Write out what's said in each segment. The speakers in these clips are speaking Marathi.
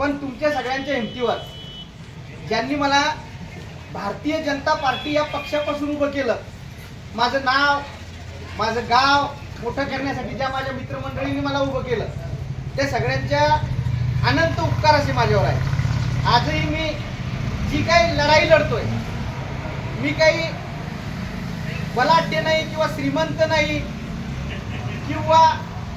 पण तुमच्या सगळ्यांच्या हिमतीवर. ज्यांनी मला भारतीय जनता पार्टी या पक्षापासून उभं केलं माझं नाव माझं गाव मोठं करण्यासाठी ज्या माझ्या मित्रमंडळींनी मला उभं केलं त्या सगळ्यांच्या अनंत उपकार असे माझ्यावर आहे आजही मी जी काही लढाई लढतोय मी काही बलाढ्य नाही किंवा श्रीमंत नाही किंवा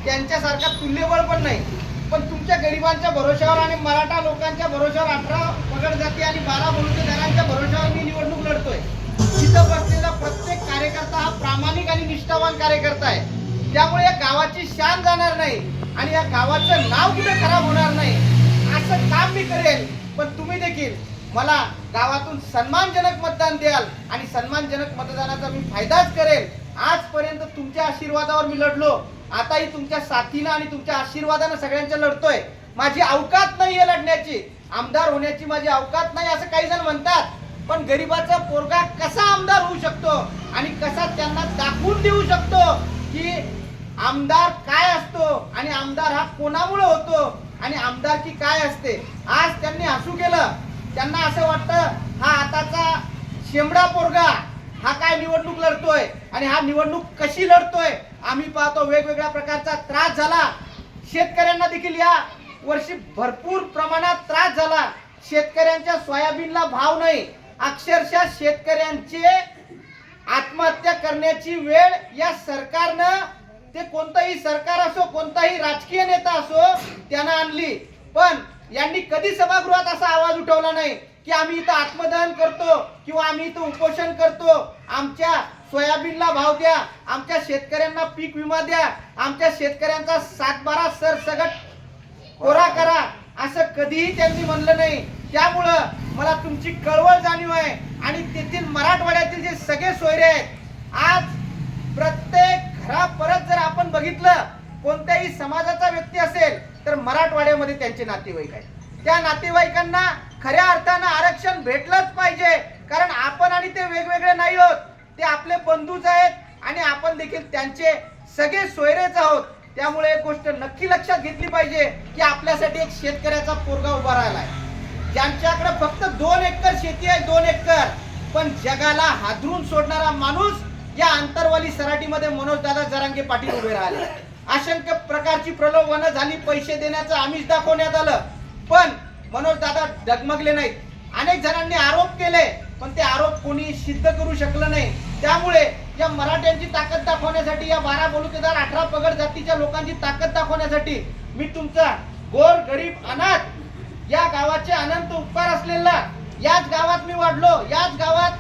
त्यांच्यासारखा तुल्यबळ पण नाही पण तुमच्या गरिबांच्या भरोश्यावर आणि मराठा लोकांच्या भरोश्यावर अठरा पगड जाती आणि बारा बलुतेदारांच्या भरोश्यावर मी निवडणूक लढतोय. तिथं बसलेला प्रत्येक कार्यकर्ता हा प्रामाणिक आणि निष्ठावान कार्यकर्ता आहे. त्यामुळे या गावाची शान जाणार नाही आणि या गावाचं नाव कुठे खराब होणार नाही असं काम मी करेल. पण तुम्ही देखील मला गावातून सन्मानजनक मतदान द्याल आणि सन्मानजनक मतदानाचा मी फायदाच करेल. आजपर्यंत तुमच्या आशीर्वादावर मी लढलो. आताही तुमच्या साथीनं आणि तुमच्या आशीर्वादानं सगळ्यांच्या लढतोय. माझी अवकात नाही आहे लढण्याची. आमदार होण्याची माझी अवकात नाही असं काही जण म्हणतात. पण गरीबाचा पोरगा कसा आमदार होऊ शकतो? आणि कसा त्यांना दाखवून देऊ शकतो की आमदार काय असतो आणि आमदार हा कोणामुळे होतो आणि आमदारकी काय असते? आज त्यांनी हसू केलं. त्यांना असं वाटतं हा आताचा शेमडा पोरगा हा काय निवडणूक लढतोय आणि हा निवडणूक कशी लढतोय? आम्ही पाहतो वेगवेगळ्या प्रकारचा त्रास झाला. शेतकऱ्यांना देखील या वर्षी भरपूर प्रमाणात त्रास झाला. शेतकऱ्यांच्या सोयाबीनला भाव नाही. अक्षरशः शेतकऱ्यांचे आत्महत्या करण्याची वेळ या सरकारनं ते कोणतंही सरकार असो कोणताही राजकीय नेता असो त्यांना आणली. पण यांनी कधी सभागृहात असा आवाज उठवला नाही. की आम्ही इथं आत्मदहन करतो किंवा आम्ही इथं उपोषण करतो. आमच्या सोयाबीनला भाव द्या आमच्या शेतकऱ्यांना पीक विमा द्या आमच्या शेतकऱ्यांचा सातबारा सरसगट कोरा करा असं कधीही त्यांनी म्हणलं नाही. त्यामुळं मला तुमची कळवळ जाणीव आहे. आणि तेथील मराठवाड्यातील जे सगळे सोयरे आहेत आज प्रत्येक घरा परत जर आपण बघितलं कोणत्याही समाजाचा व्यक्ती असेल तर मराठवाड्यामध्ये त्यांचे नातेवाईक आहेत. त्या नातेवाईकांना खऱ्या अर्थानं आरक्षण भेटलंच पाहिजे. कारण आपण आणि ते वेगवेगळे नाही आहोत ते आपले बंधूच आहेत आणि आपण देखील त्यांचे सगळे सोयरेच आहोत. त्यामुळे एक गोष्ट नक्की लक्षात घेतली पाहिजे की आपल्यासाठी एक शेतकऱ्याचा पोरगा उभा राहिलाय. ज्यांच्याकडे फक्त दोन एकर शेती आहे दोन एकर. पण जगाला हादरून सोडणारा माणूस या आंतरवाली सराटीमध्ये मनोज दादा जरांगे पाटील उभे राहिले. अशंक प्रकारची प्रलोभनं झाली पैसे देण्याचं आमिष दाखवण्यात आलं. पण मनोज दादा डगमगले नाहीत. अनेक जणांनी आरोप केले पण ते आरोप कोणी सिद्ध करू शकलं नाही. त्यामुळे या मराठ्यांची ताकद दाखवण्यासाठी या बारा बलुतेदार अठरा पगड जातीच्या लोकांची ताकद दाखवण्यासाठी मी तुमचा गोर गरीब अनाथ या गावाचे अनंत उपकार असलेला याच गावात मी वाढलो. याच गावात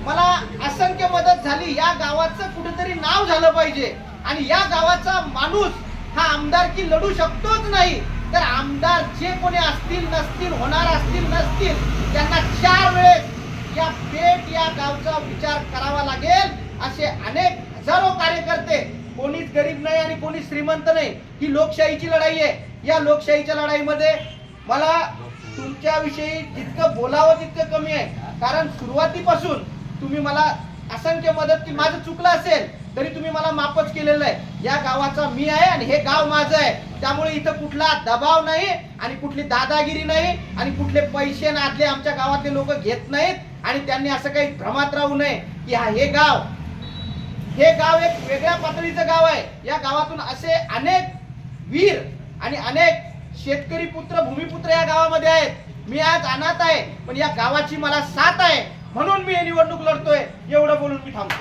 मला असंख्य मदत झाली. या गावाचं कुठेतरी नाव झालं पाहिजे. आणि या गावाचा माणूस हा आमदारकी लढू शकतोच नाही. तर आमदार जे कोणी असतील नसतील होणार असतील नसतील त्यांना चार वेळेस या पेट या गावचा विचार करावा लागेल. असे अनेक हजारो कार्यकर्ते कोणीच गरीब नाही आणि कोणी श्रीमंत नाही. ही लोकशाहीची लढाई आहे. या लोकशाहीच्या लढाईमध्ये मला तुमच्याविषयी जितकं बोलावं तितकं कमी आहे. कारण सुरुवातीपासून तुम्ही मला असंख्य मदत की माझं चुकलं असेल तरी तुम्ही मला माफच केलेलं आहे. या गावाचा मी आहे आणि हे गाव माझं आहे. त्यामुळे इथं कुठला दबाव नाही आणि कुठली दादागिरी नाही आणि कुठले पैसे नादले आमच्या गावातले लोक घेत नाहीत आणि त्यांनी असं काही भ्रमात राहू नये की हा हे गाव हे गाव एक वेगळ्या पातळीचं गाव आहे. या गावातून असे अनेक वीर आणि अनेक शेतकरी पुत्र भूमिपुत्र या गावामध्ये आहेत. मी आज अनाथ आहे पण या गावाची मला साथ आहे. म्हणून मी ही निवडणूक लढतोय. एवढं बोलून मी थांबतो.